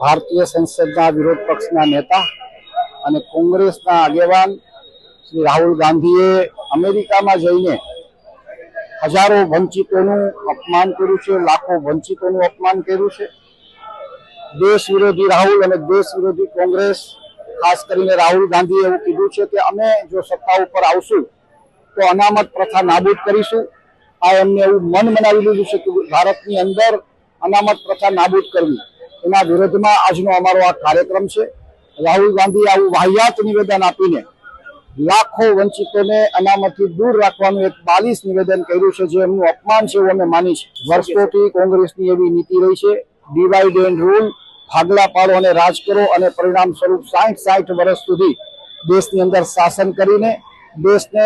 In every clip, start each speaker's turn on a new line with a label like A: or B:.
A: ભારતીય સંસદના વિરોધ પક્ષના નેતા અને કોંગ્રેસના આગેવાન શ્રી રાહુલ ગાંધીએ અમેરિકામાં જઈને હજારો વંચિતોનું અપમાન કર્યું છે, લાખો વંચિતોનું અપમાન કર્યું છે. દેશ વિરોધી રાહુલ અને દેશ વિરોધી કોંગ્રેસ, ખાસ કરીને રાહુલ ગાંધીએ એવું કીધું છે કે અમે જો સત્તા ઉપર આવશું તો અનામત પ્રથા નાબૂદ કરીશું. આ એમને એવું મન મનાવી લીધું છે કે ભારતની અંદર અનામત પ્રથા નાબૂદ કરવી. એના વિરોધમાં આજનો અમારો આ કાર્યક્રમ છે. રાહુલ ગાંધીએ આવું વાહિયાત નિવેદન આપીને લાખો વંચિતોને અનામતથી દૂર રાખવાનું એક બાલિશ નિવેદન કર્યું છે, જે એમનું અપમાન છે એવું અમે માની છે વર્ષોથી કોંગ્રેસની એવી નીતિ રહી છે. ડિવાઇડ એન્ડ રૂલ, ભાગલા પાડો અને રાજ કરો અને પરિણામ સ્વરૂપ સાઠ સાઠ વર્ષ સુધી દેશની અંદર શાસન કરીને દેશને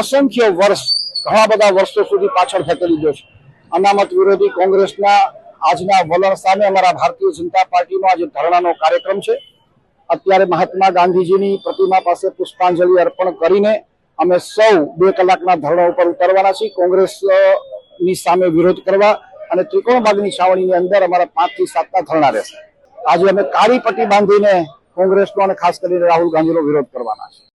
A: અસંખ્ય વર્ષ, ઘણા બધા વર્ષો સુધી પાછળ ધકેલી દો છે. અનામત વિરોધી કોંગ્રેસના આજના વલણ સામે અમારા ભારતીય જનતા પાર્ટીનો આજે ધરણાનો કાર્યક્રમ છે. અત્યારે મહાત્મા ગાંધીજીની પ્રતિમા પાસે પુષ્પાંજલિ અર્પણ કરીને અમે સૌ બે કલાકના ધરણા ઉપર ઉતરવાના છીએ. કોંગ્રેસની સામે વિરોધ કરવા અને ત્રિકોણબાગની છાવણીની અંદર અમારા પાંચથી સાતના ધરણા રહેશે. આજે અમે કાળી પટ્ટી બાંધીને કોંગ્રેસનો અને ખાસ કરીને રાહુલ ગાંધીનો વિરોધ કરવાના છે